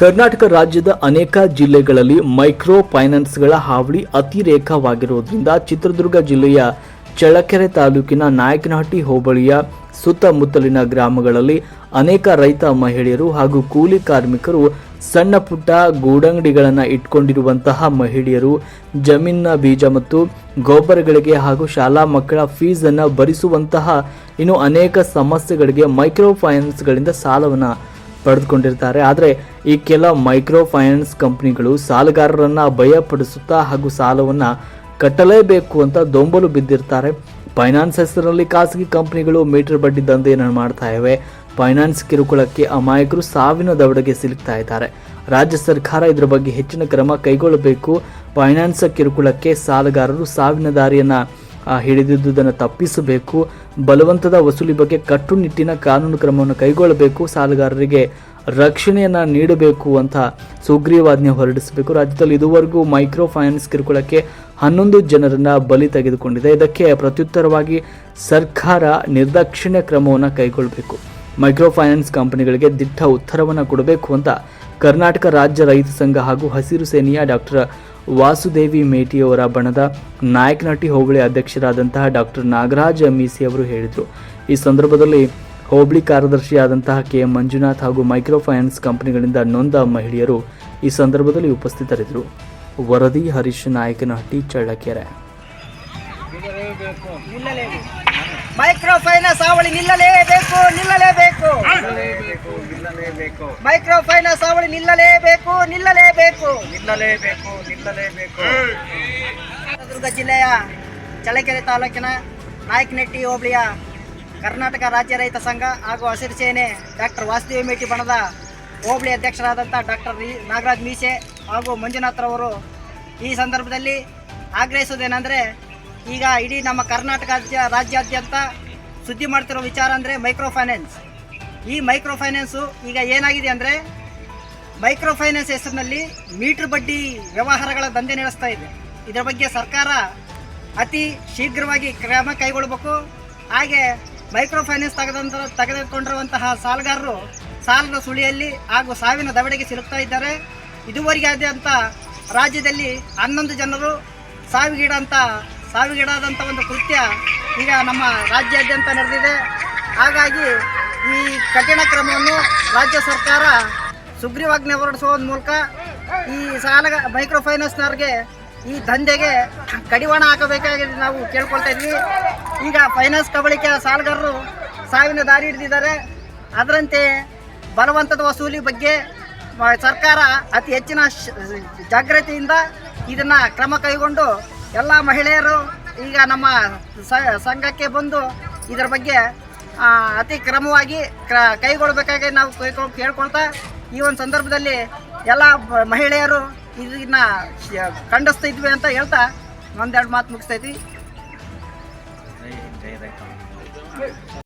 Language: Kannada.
ಕರ್ನಾಟಕ ರಾಜ್ಯದ ಅನೇಕ ಜಿಲ್ಲೆಗಳಲ್ಲಿ ಮೈಕ್ರೋ ಫೈನಾನ್ಸ್ಗಳ ಹಾವಳಿ ಅತಿರೇಕವಾಗಿರುವುದರಿಂದ ಚಿತ್ರದುರ್ಗ ಜಿಲ್ಲೆಯ ಚಳ್ಳಕೆರೆ ತಾಲೂಕಿನ ನಾಯಕನಹಟ್ಟಿ ಹೋಬಳಿಯ ಸುತ್ತಮುತ್ತಲಿನ ಗ್ರಾಮಗಳಲ್ಲಿ ಅನೇಕ ರೈತ ಮಹಿಳೆಯರು ಹಾಗೂ ಕೂಲಿ ಕಾರ್ಮಿಕರು ಸಣ್ಣ ಪುಟ್ಟ ಗೂಡಂಗಡಿಗಳನ್ನು ಇಟ್ಕೊಂಡಿರುವಂತಹ ಮಹಿಳೆಯರು ಜಮೀನಿನ ಬೀಜ ಮತ್ತು ಗೊಬ್ಬರಗಳಿಗೆ ಹಾಗೂ ಶಾಲಾ ಮಕ್ಕಳ ಫೀಸನ್ನು ಭರಿಸುವಂತಹ ಇನ್ನು ಅನೇಕ ಸಮಸ್ಯೆಗಳಿಗೆ ಮೈಕ್ರೋ ಫೈನಾನ್ಸ್ಗಳಿಂದ ಸಾಲವನ್ನು ಪಡೆದುಕೊಂಡಿರ್ತಾರೆ. ಆದರೆ ಈ ಕೆಲ ಮೈಕ್ರೋ ಫೈನಾನ್ಸ್ ಕಂಪ್ನಿಗಳು ಸಾಲಗಾರರನ್ನು ಭಯಪಡಿಸುತ್ತಾ ಹಾಗೂ ಸಾಲವನ್ನು ಕಟ್ಟಲೇಬೇಕು ಅಂತ ದೊಂಬಲು ಬಿದ್ದಿರ್ತಾರೆ. ಫೈನಾನ್ಸ್ ಹೆಸರಲ್ಲಿ ಖಾಸಗಿ ಕಂಪ್ನಿಗಳು ಮೀಟರ್ ಬಡ್ಡಿ ದಂಧೆಯನ್ನು ಮಾಡ್ತಾ ಇವೆ. ಫೈನಾನ್ಸ್ ಕಿರುಕುಳಕ್ಕೆ ಅಮಾಯಕರು ಸಾವಿನ ದವಡೆಗೆ ಸಿಲುಕ್ತಾ ಇದ್ದಾರೆ. ರಾಜ್ಯ ಸರ್ಕಾರ ಇದರ ಬಗ್ಗೆ ಹೆಚ್ಚಿನ ಕ್ರಮ ಕೈಗೊಳ್ಳಬೇಕು. ಫೈನಾನ್ಸ್ ಕಿರುಕುಳಕ್ಕೆ ಸಾಲಗಾರರು ಸಾವಿನ ದಾರಿಯನ್ನು ಹಿಡಿದಿದ್ದುದನ್ನು ತಪ್ಪಿಸಬೇಕು, ಬಲವಂತದ ವಸೂಲಿ ಬಗ್ಗೆ ಕಟ್ಟುನಿಟ್ಟಿನ ಕಾನೂನು ಕ್ರಮವನ್ನು ಕೈಗೊಳ್ಳಬೇಕು, ಸಾಲಗಾರರಿಗೆ ರಕ್ಷಣೆಯನ್ನು ನೀಡಬೇಕು ಅಂತ ಸುಗ್ರೀವಾಜ್ಞೆ ಹೊರಡಿಸಬೇಕು. ರಾಜ್ಯದಲ್ಲಿ ಇದುವರೆಗೂ ಮೈಕ್ರೋ ಫೈನಾನ್ಸ್ ಕಿರುಕುಳಕ್ಕೆ ಹನ್ನೊಂದು ಜನರನ್ನ ಬಲಿ ತೆಗೆದುಕೊಂಡಿದೆ. ಇದಕ್ಕೆ ಪ್ರತ್ಯುತ್ತರವಾಗಿ ಸರ್ಕಾರ ನಿರ್ದಾಕ್ಷಿಣ್ಯ ಕ್ರಮವನ್ನು ಕೈಗೊಳ್ಳಬೇಕು. ಮೈಕ್ರೋ ಫೈನಾನ್ಸ್ ಕಂಪನಿಗಳಿಗೆ ದಿಟ್ಟ ಉತ್ತರವನ್ನು ಕೊಡಬೇಕು ಅಂತ ಕರ್ನಾಟಕ ರಾಜ್ಯ ರೈತ ಸಂಘ ಹಾಗೂ ಹಸಿರು ಸೇನೆಯ ಡಾಕ್ಟರ್ ವಾಸುದೇವಿ ಮೇಟಿಯವರ ಬಣದ ನಾಯಕನಹಟ್ಟಿ ಹೋಬಳಿ ಅಧ್ಯಕ್ಷರಾದಂತಹ ಡಾಕ್ಟರ್ ನಾಗರಾಜ್ ಮೀಸಿ ಅವರು ಹೇಳಿದರು. ಈ ಸಂದರ್ಭದಲ್ಲಿ ಹೋಬಳಿ ಕಾರ್ಯದರ್ಶಿಯಾದಂತಹ ಕೆ ಎಂ ಮಂಜುನಾಥ್ ಹಾಗೂ ಮೈಕ್ರೋ ಫೈನಾನ್ಸ್ ಕಂಪನಿಗಳಿಂದ ನೊಂದ ಮಹಿಳೆಯರು ಈ ಸಂದರ್ಭದಲ್ಲಿ ಉಪಸ್ಥಿತರಿದ್ದರು. ವರದಿ ಹರೀಶ್ ನಾಯಕನಹಟ್ಟಿ ಚಳ್ಳಕೆರೆ. ಮೈಕ್ರೋ ಫೈನಾನ್ಸ್ ಹಾವಳಿ ನಿಲ್ಲಲೇಬೇಕು ನಿಲ್ಲಲೇಬೇಕು. ನಿಲ್ಲಲೇಬೇಕು ನಿಲ್ಲಲೇಬೇಕು. ಮೈಕ್ರೋ ಫೈನಾನ್ಸ್ ಹಾವಳಿ ನಿಲ್ಲಲೇಬೇಕು ನಿಲ್ಲಲೇಬೇಕು ನಿಲ್ಲಲೇಬೇಕು ನಿಲ್ಲಲೇಬೇಕು. ಚಿತ್ರದುರ್ಗ ಜಿಲ್ಲೆಯ ಚಳ್ಳಕೆರೆ ತಾಲೂಕಿನ ನಾಯಕನಟ್ಟಿ ಹೋಬಳಿಯ ಕರ್ನಾಟಕ ರಾಜ್ಯ ರೈತ ಸಂಘ ಹಾಗೂ ಹಸಿರು ಸೇನೆ ಡಾಕ್ಟರ್ ವಾಸುದೇವ ಮೇಟಿ ಬಣದ ಹೋಬಳಿ ಅಧ್ಯಕ್ಷರಾದಂಥ ಡಾಕ್ಟರ್ ನಾಗರಾಜ್ ಮೀಸೆ ಹಾಗೂ ಮಂಜುನಾಥ್ರವರು ಈ ಸಂದರ್ಭದಲ್ಲಿ ಆಗ್ರಹಿಸುವುದೇನೆಂದರೆ ಈಗ ಇಡೀ ನಮ್ಮ ಕರ್ನಾಟಕ ರಾಜ್ಯ ರಾಜ್ಯಾದ್ಯಂತ ಸುದ್ದಿ ಮಾಡ್ತಿರೋ ವಿಚಾರ ಅಂದರೆ ಮೈಕ್ರೋ ಫೈನಾನ್ಸ್. ಈ ಮೈಕ್ರೋ ಫೈನಾನ್ಸು ಈಗ ಏನಾಗಿದೆ ಅಂದರೆ ಮೈಕ್ರೋ ಫೈನಾನ್ಸ್ ಹೆಸರಿನಲ್ಲಿ ಮೀಟರ್ ಬಡ್ಡಿ ವ್ಯವಹಾರಗಳ ದಂಧೆ ನಡೆಸ್ತಾ ಇದೆ. ಇದರ ಬಗ್ಗೆ ಸರ್ಕಾರ ಅತಿ ಶೀಘ್ರವಾಗಿ ಕ್ರಮ ಕೈಗೊಳ್ಳಬೇಕು. ಹಾಗೆ ಮೈಕ್ರೋ ಫೈನಾನ್ಸ್ ತೆಗೆದಂತ, ತೆಗೆದುಕೊಂಡಿರುವಂತಹ ಸಾಲಗಾರರು ಸಾಲದ ಸುಳಿಯಲ್ಲಿ ಹಾಗೂ ಸಾವಿನ ದವಡೆಗೆ ಸಿಲುಕ್ತಾ ಇದ್ದಾರೆ. ಇದುವರೆಗೆ ಆದಂಥ ರಾಜ್ಯದಲ್ಲಿ ಹನ್ನೊಂದು ಜನರು ಸಾವಿಗೀಡಂಥ ಸಾವಿಗೀಡಾದಂಥ ಒಂದು ಕೃತ್ಯ ಈಗ ನಮ್ಮ ರಾಜ್ಯಾದ್ಯಂತ ನಡೆದಿದೆ. ಹಾಗಾಗಿ ಈ ಕಠಿಣ ಕ್ರಮವನ್ನು ರಾಜ್ಯ ಸರ್ಕಾರ ಸುಗ್ರೀವಾಜ್ಞೆ ಹೊರಡಿಸುವ ಮೂಲಕ ಈ ಸಾಲ ಮೈಕ್ರೋ ಫೈನಾನ್ಸ್ನವ್ರಿಗೆ ಈ ದಂಧೆಗೆ ಕಡಿವಾಣ ಹಾಕಬೇಕಾಗಿದೆ ನಾವು ಕೇಳ್ಕೊಳ್ತಾ ಇದ್ವಿ. ಈಗ ಫೈನಾನ್ಸ್ ಕಬಳಿಕೆ ಸಾಲಗಾರರು ಸಾವಿನ ದಾರಿ ಹಿಡಿದಿದ್ದಾರೆ. ಅದರಂತೆ ಬಲವಂತದ ವಸೂಲಿ ಬಗ್ಗೆ ಸರ್ಕಾರ ಅತಿ ಹೆಚ್ಚಿನ ಜಾಗ್ರತೆಯಿಂದ ಇದನ್ನು ಕ್ರಮ ಕೈಗೊಂಡು ಎಲ್ಲ ಮಹಿಳೆಯರು ಈಗ ನಮ್ಮ ಸಂಘಕ್ಕೆ ಬಂದು ಇದರ ಬಗ್ಗೆ ಅತಿ ಕ್ರಮವಾಗಿ ಕ್ರ ಕೈಗೊಳ್ಳಬೇಕಾಗಿ ನಾವು ಕೇಳ್ಕೊಳ್ತಾ ಈ ಒಂದು ಸಂದರ್ಭದಲ್ಲಿ ಎಲ್ಲ ಮಹಿಳೆಯರು ಇದನ್ನ ಖಂಡಿಸ್ತಾ ಇದ್ವಿ ಅಂತ ಹೇಳ್ತಾ ಒಂದೆರಡು ಮಾತು ಮುಗಿಸ್ತೈತಿ.